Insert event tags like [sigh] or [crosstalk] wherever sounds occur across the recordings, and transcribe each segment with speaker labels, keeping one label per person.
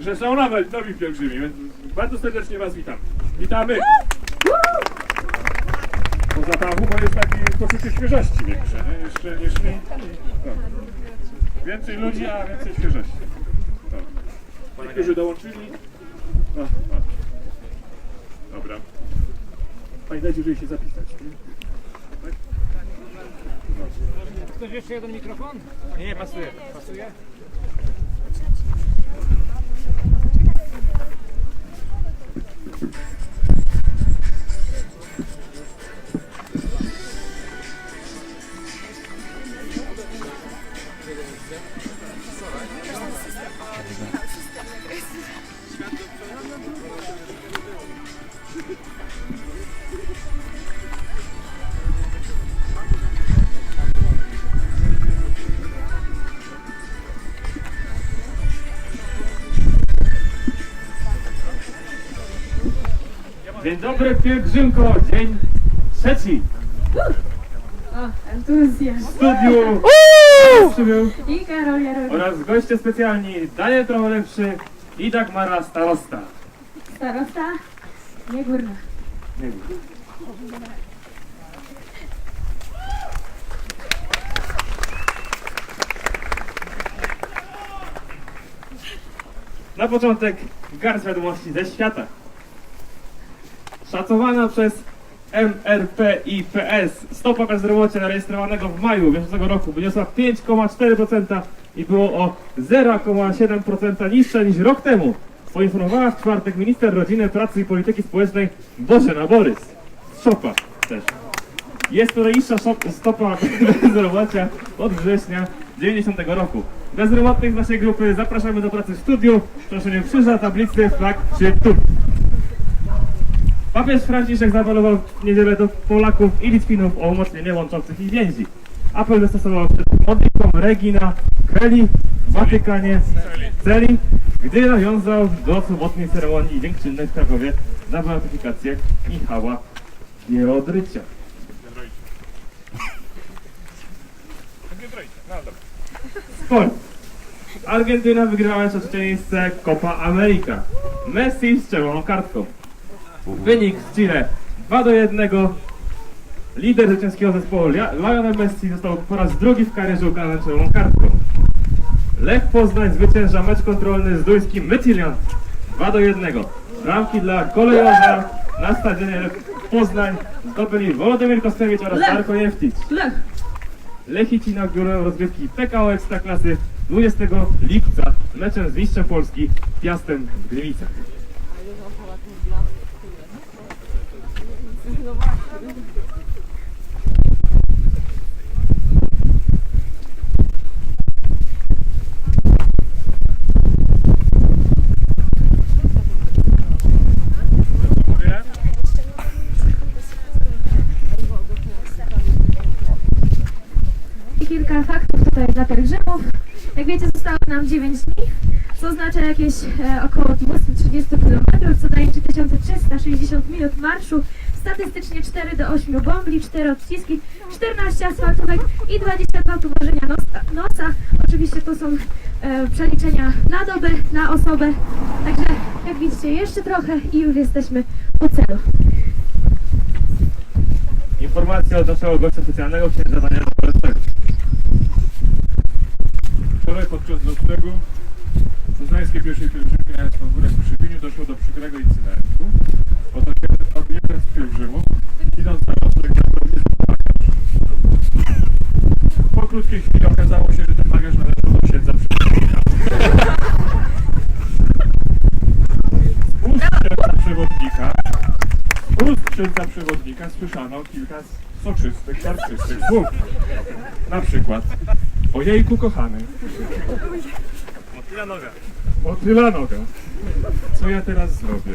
Speaker 1: że są nawet nowi pielgrzymi, bardzo serdecznie Was witam. Witamy! Poza tam humor jest taki poczucie świeżości większe, nie? Jeszcze, jeszcze no. Więcej ludzi, a więcej świeżości. No. Dołączyli. No, no. Dobra. Pamiętajcie, żeby się zapisać. Nie? Tak? No.
Speaker 2: Ktoś jeszcze jeden mikrofon? Nie, nie, pasuje. Pasuje?
Speaker 3: Dzień dobry pielgrzymko, dzień trzeci
Speaker 4: O, entuzjazm.
Speaker 3: w studiu przybył
Speaker 4: I Karol Jarowicz,
Speaker 3: oraz goście specjalni Daniel trochę lepszy i Dagmara Starosta.
Speaker 4: starosta, nie górna.
Speaker 3: Nie wiem. Na początek garść wiadomości ze świata. Szacowana przez MRPIPS stopa bezrobocia zarejestrowanego w maju bieżącego roku wyniosła 5,4% i było o 0,7% niższa niż rok temu. Poinformowała w czwartek minister rodziny, pracy i polityki społecznej Bożena Borys. Szopa też. Jest to najniższa stopa [laughs] bezrobocia od września 90 roku. Bezrobotnych z naszej grupy zapraszamy do pracy w studiu. Proszę nie krzyża, tablicy, flag czy tu. Papież Franciszek zaapelował w niedzielę do Polaków i Litwinów o umocnienie łączących ich więzi. Apel zastosował przed modlitwą Regina Kelly w Watykanie Celi, gdy nawiązał do sobotniej ceremonii dziękczynnej w Krakowie na beatyfikację Michała Wierodrycia. Sport. Argentyna wygrała trzecie miejsce Copa America. Messi z czerwoną kartką. Wynik z Chile 2 do 1. Lider zwycięskiego zespołu Lionel Messi został po raz drugi w karierze ukarany czerwoną kartką. Lech Poznań zwycięża mecz kontrolny z duńskim Mytilian 2 do 1. Bramki dla kolejorza na stadionie Lech Poznań zdobyli Wolodymyr Kostewicz oraz
Speaker 4: Lech.
Speaker 3: Darko Jeftic.
Speaker 4: Lech,
Speaker 3: Lechici inaugurują rozgrywki PKO Ekstraklasy 20 lipca meczem z mistrzem Polski Piastem w Gliwicach.
Speaker 1: Dziękuję.
Speaker 4: i kilka faktów tutaj dla pielgrzymów. Jak wiecie, zostało nam 9 dni, co oznacza jakieś e, około 230 km, co daje 3360 minut marszu. Statystycznie 4 do 8 bombli, 4 odciski, 14 asfaltówek i 22 ułożenia nosa, nosa. Oczywiście to są e, przeliczenia na dobę, na osobę. Także jak widzicie, jeszcze trochę i już jesteśmy u celu.
Speaker 3: Informacja od naszego gościa specjalnego księdza Daniela Bolesnego.
Speaker 1: Wczoraj podczas nocnego poznańskiej pierwszej pielgrzymki na Górę w Krzywinie doszło do przykrego incydentu. Oto jeden- jeden z pielgrzymów, idąc na nocleg, zabrał bagaż. Po krótkiej chwili okazało się, że ten bagaż należał do księdza przewodnika. Z ust księdza przewodnika z ust księdza przewodnika słyszano kilka soczystych, siarczystych słów. Na przykład Ojejku kochany.
Speaker 3: Motyla noga.
Speaker 1: Motyla noga. Co ja teraz zrobię?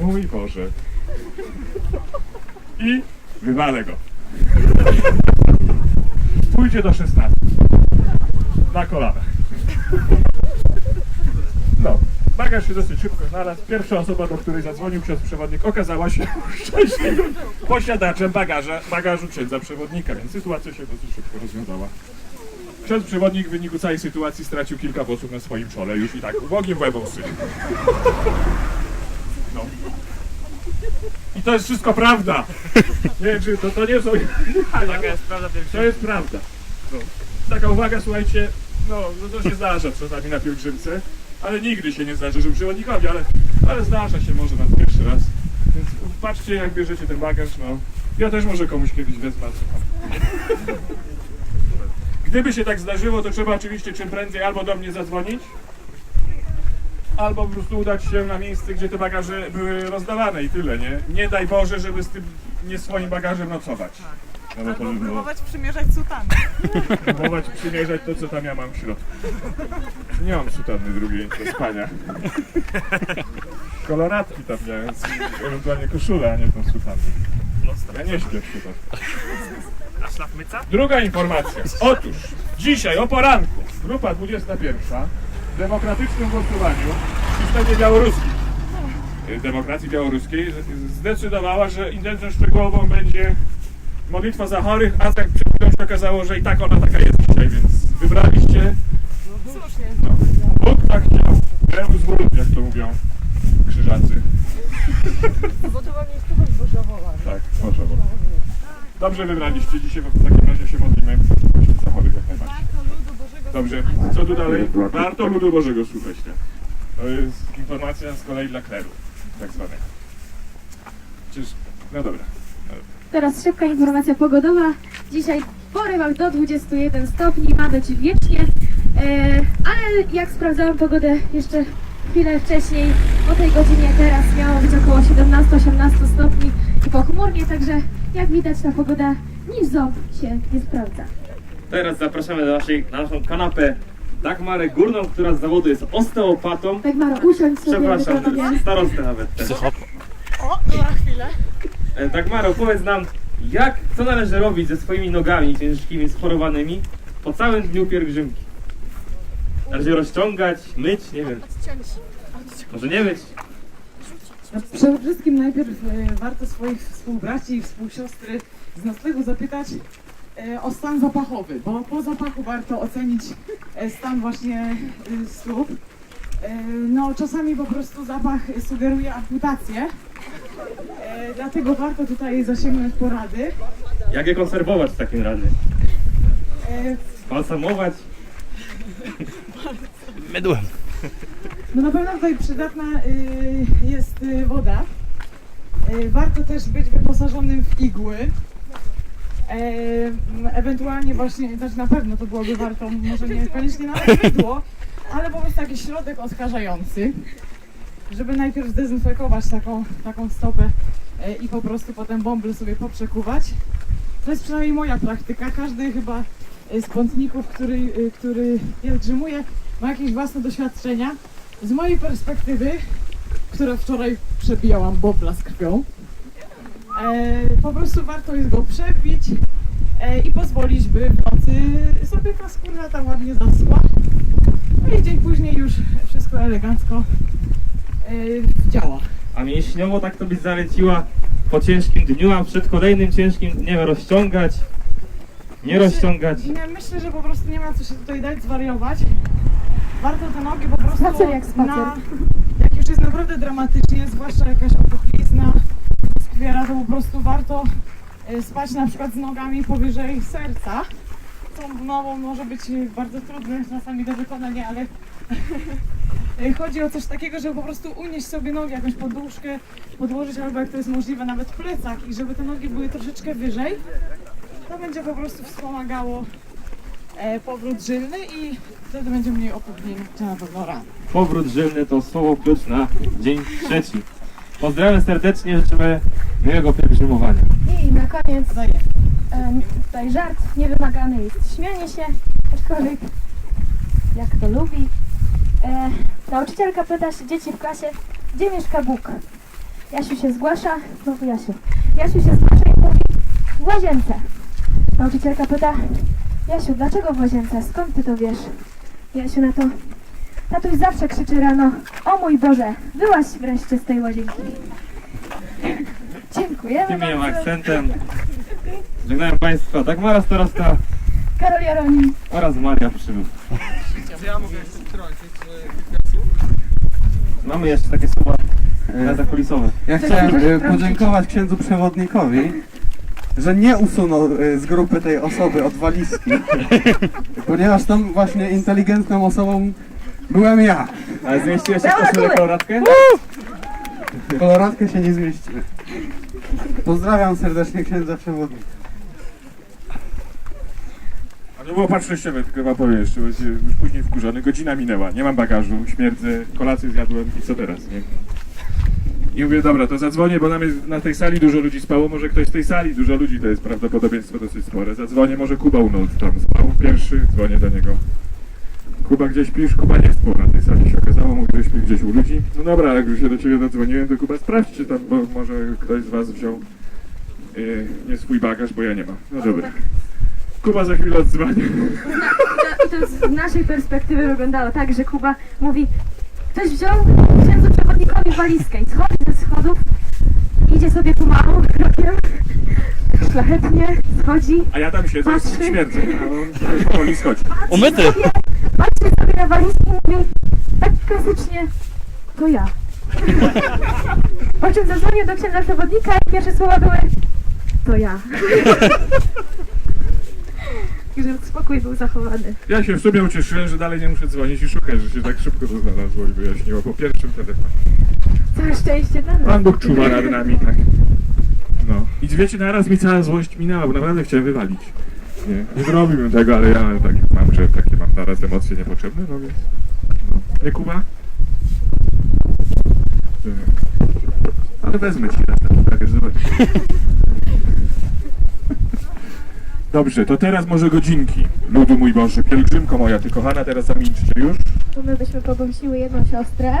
Speaker 1: Mój Boże. I wywalę go. Pójdzie do 16. Na kolanach. No. Bagaż się dosyć szybko znalazł. Pierwsza osoba, do której zadzwonił ksiądz przewodnik, okazała się szczęśliwym posiadaczem bagaża, bagażu księdza przewodnika, więc sytuacja się dosyć szybko rozwiązała. ksiądz przewodnik w wyniku całej sytuacji stracił kilka włosów na swoim czole, już i tak ubogim łebą synu. I to jest wszystko prawda. [laughs] Nie, czy to, to nie są...
Speaker 2: Taka jest prawda
Speaker 1: To jest prawda. No. Taka uwaga, słuchajcie, no, no to się zdarza czasami na pielgrzymce, ale nigdy się nie zdarzy, że przewodnikowi, ale, ale zdarza się może na pierwszy raz. Więc patrzcie, jak bierzecie ten bagaż, no. Ja też może komuś kiedyś wezmę. [laughs] Gdyby się tak zdarzyło, to trzeba oczywiście czym prędzej albo do mnie zadzwonić, albo po prostu udać się na miejsce, gdzie te bagaże były rozdawane i tyle, nie? Nie daj Boże, żeby z tym nie swoim bagażem nocować. No bo to
Speaker 5: Albo
Speaker 1: by było
Speaker 5: próbować przymierzać sutany.
Speaker 1: próbować przymierzać to, co tam ja mam w środku. Nie mam sutanny drugiej do spania. Koloratki tam miałem, z- ewentualnie koszulę, a nie tą sutannę. Ja nie śpię w sutannie.
Speaker 2: A szlafmyca?
Speaker 1: Druga informacja. Otóż dzisiaj o poranku, grupa 21 w demokratycznym głosowaniu w systemie białoruskim, y, demokracji białoruskiej, z- zdecydowała, że intencją szczegółową będzie modlitwa za chorych, a tak przed chwilą się okazało, że i tak ona taka jest dzisiaj, więc wybraliście.
Speaker 5: Słusznie.
Speaker 1: No. Bóg tak chciał. Remus wód, jak to mówią krzyżacy.
Speaker 5: Bo to wam miejscowość Boża Wola.
Speaker 1: Tak, może. Bo. Dobrze wybraliście. Dzisiaj w takim razie się modlimy za chorych jak najbardziej.
Speaker 5: To ludu Bożego
Speaker 1: Dobrze, co tu dalej? Warto ludu Bożego słuchać. tak? To jest informacja z kolei dla kleru, tak zwanego. Czyż, no dobra.
Speaker 4: Teraz szybka informacja pogodowa. Dzisiaj porywach do 21 stopni, ma być wiecznie. E, ale jak sprawdzałam pogodę jeszcze chwilę wcześniej, o tej godzinie teraz miało być około 17-18 stopni i pochmurnie, także jak widać ta pogoda niż ząb się nie sprawdza.
Speaker 3: Teraz zapraszamy do naszej, na naszą kanapę Dagmarę Górną, która z zawodu jest osteopatą.
Speaker 4: Tak Maro, usiądź sobie.
Speaker 3: Przepraszam, starostę nawet. też.
Speaker 5: O, na chwilę.
Speaker 3: E, Dagmaro, powiedz nam, jak, co należy robić ze swoimi nogami ciężkimi, schorowanymi po całym dniu pielgrzymki? Należy rozciągać, myć, nie wiem. Może nie myć?
Speaker 6: Przede wszystkim najpierw e, warto swoich współbraci i współsiostry z noclegu zapytać o stan zapachowy, bo po zapachu warto ocenić e, stan właśnie e, stóp. E, no czasami po prostu zapach sugeruje amputację, e, dlatego warto tutaj zasięgnąć porady.
Speaker 3: Jak je konserwować w takim razie?
Speaker 6: E,
Speaker 3: Balsamować?
Speaker 2: Mydłem.
Speaker 6: No na pewno tutaj przydatna y, jest y, woda. Y, warto też być wyposażonym w igły. E, ewentualnie właśnie, znaczy na pewno to byłoby warto, może niekoniecznie nawet mydło, ale po prostu jakiś środek odkażający, żeby najpierw zdezynfekować taką, taką stopę e, i po prostu potem bąble sobie poprzekuwać. To jest przynajmniej moja praktyka. Każdy chyba e, z pątników, który, y, który pielgrzymuje, ma jakieś własne doświadczenia. Z mojej perspektywy, która wczoraj przebijałam bobla z krwią, e, po prostu warto jest go przebić e, i pozwolić, by w nocy sobie ta skóra tam ładnie zaschła. No i dzień później już wszystko elegancko e, działa.
Speaker 3: A mięśniowo tak to byś zaleciła po ciężkim dniu, a przed kolejnym ciężkim dniem rozciągać, nie rozciągać.
Speaker 6: Nie, myślę, że po prostu nie ma co się tutaj dać zwariować. Warto te nogi po prostu
Speaker 4: Spacer jak spacer.
Speaker 6: na, jak już jest naprawdę dramatycznie, zwłaszcza jakaś opuchlizna skwiera, to po prostu warto e, spać na przykład z nogami powyżej serca. Co no, może być bardzo trudne czasami do wykonania, ale [laughs] e, chodzi o coś takiego, żeby po prostu unieść sobie nogi, jakąś poduszkę, podłożyć albo jak to jest możliwe nawet plecak i żeby te nogi były troszeczkę wyżej. To będzie po prostu wspomagało e, powrót żylny i wtedy będzie mniej opóźnienia na pewno rano.
Speaker 3: Powrót żylny to słowo klucz na dzień trzeci. Pozdrawiam serdecznie, życzymy miłego pielgrzymowania.
Speaker 4: I na koniec
Speaker 6: Daję.
Speaker 4: em, tutaj żart niewymagany jest śmianie się, aczkolwiek jak to lubi. E, nauczycielka pyta się dzieci w klasie, gdzie mieszka Bóg? Jasiu się zgłasza, znowu Jasiu. Jasiu się zgłasza i mówi, w łazience. Nauczycielka pyta, Jasiu, dlaczego w łazience? Skąd ty to wiesz? Jasiu na to, tatuś zawsze krzyczy rano, o mój Boże, wyłaź wreszcie z tej łazienki. Dziękujemy
Speaker 3: Tym miłym
Speaker 4: bardzo.
Speaker 3: akcentem. Żegnają Państwa Dagmara Starosta
Speaker 4: Karol Jaronin.
Speaker 3: oraz Maria Przybył.
Speaker 2: Ja mogę jeszcze wtrącić kilka słów.
Speaker 3: Mamy jeszcze takie słowa e, zakulisowe.
Speaker 7: Ja chciałem e, podziękować księdzu przewodnikowi, że nie usunął e, z grupy tej osoby od walizki, [laughs] ponieważ tą właśnie inteligentną osobą byłem ja.
Speaker 3: Ale zmieściłeś się w koszulę koloratkę?
Speaker 7: Koloratkę się nie zmieści. Pozdrawiam serdecznie księdza przewodnika.
Speaker 1: A to było patrznościowe, tylko wam powiem jeszcze, bo już później wkurzony, godzina minęła, nie mam bagażu, śmierdzę, kolację zjadłem i co teraz, nie? I mówię, dobra, to zadzwonię, bo nam jest, na tej sali dużo ludzi spało, może ktoś z tej sali, dużo ludzi, to jest prawdopodobieństwo dosyć spore. Zadzwonię, może Kuba u nas tam spał, pierwszy, dzwonię do niego. Kuba gdzieś śpisz? Kuba nie spał na tej sali, się okazało, mówi, że śpi gdzieś u ludzi. No dobra, jak już się do ciebie dodzwoniłem, to Kuba sprawdźcie tam, bo może ktoś z was wziął yy, nie swój bagaż, bo ja nie mam. No dobra. Kuba za chwilę odzwoni.
Speaker 4: To, to z naszej perspektywy wyglądało tak, że Kuba mówi ktoś wziął księdzu przewodnikowi walizkę i schodzi ze schodów, idzie sobie pomału krokiem, szlachetnie schodzi,
Speaker 1: A ja tam siedzę i
Speaker 4: Patrzy.
Speaker 1: śmierdzę, a on powoli schodzi.
Speaker 8: Umyty!
Speaker 4: Patrzy sobie na walizkę i mówi tak klasycznie, to ja. Po czym zadzwonił do księdza przewodnika i pierwsze słowa były, to ja. [laughs] Także spokój był zachowany.
Speaker 1: Ja się w sumie ucieszyłem, że dalej nie muszę dzwonić i szukać, że się tak szybko to znalazło i wyjaśniło po pierwszym telefonie.
Speaker 4: Całe szczęście dla nas.
Speaker 1: Pan Bóg czuwa nad nami, tak. No. I wiecie, naraz mi cała złość minęła, bo naprawdę chciałem wywalić. Nie, nie zrobiłbym tego, ale ja tak mam, że takie mam naraz emocje niepotrzebne, no więc... No. Nie Kuba? Nie. Ale wezmę ci na ten bagaż, zobacz. [laughs] Dobrze, to teraz może godzinki. Ludu mój Boże, pielgrzymko moja, ty kochana, teraz zamilczcie już.
Speaker 4: To my byśmy pogąsiły jedną siostrę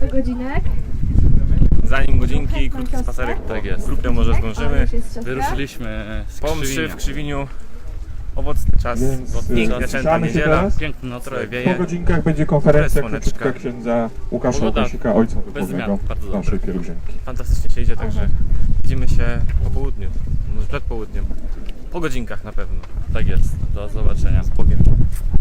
Speaker 4: do godzinek.
Speaker 8: Zanim godzinki, krótki spacerek
Speaker 9: Tak jest.
Speaker 8: grupę może
Speaker 4: O,
Speaker 8: zdążymy.
Speaker 9: Wyruszyliśmy z
Speaker 8: Po mszy
Speaker 9: Krzywinia.
Speaker 8: w Krzywiniu owocny czas,
Speaker 1: Więc,
Speaker 8: bo
Speaker 1: y,
Speaker 8: piękna,
Speaker 1: się
Speaker 8: niedziela,
Speaker 1: teraz?
Speaker 9: Piękny noc,
Speaker 8: trochę
Speaker 1: Po
Speaker 8: wieje.
Speaker 1: godzinkach będzie konferencja
Speaker 8: Bez
Speaker 1: księdza Łukasza
Speaker 9: Pogoda
Speaker 1: Łukasika, ojca
Speaker 9: bez
Speaker 1: duchownego
Speaker 9: zmian, bardzo dobra.
Speaker 1: naszej pielgrzymki.
Speaker 8: Fantastycznie się idzie, także widzimy się po południu, może przed południem. Po godzinkach na pewno.
Speaker 9: Tak jest. Do zobaczenia.
Speaker 8: Z Bogiem.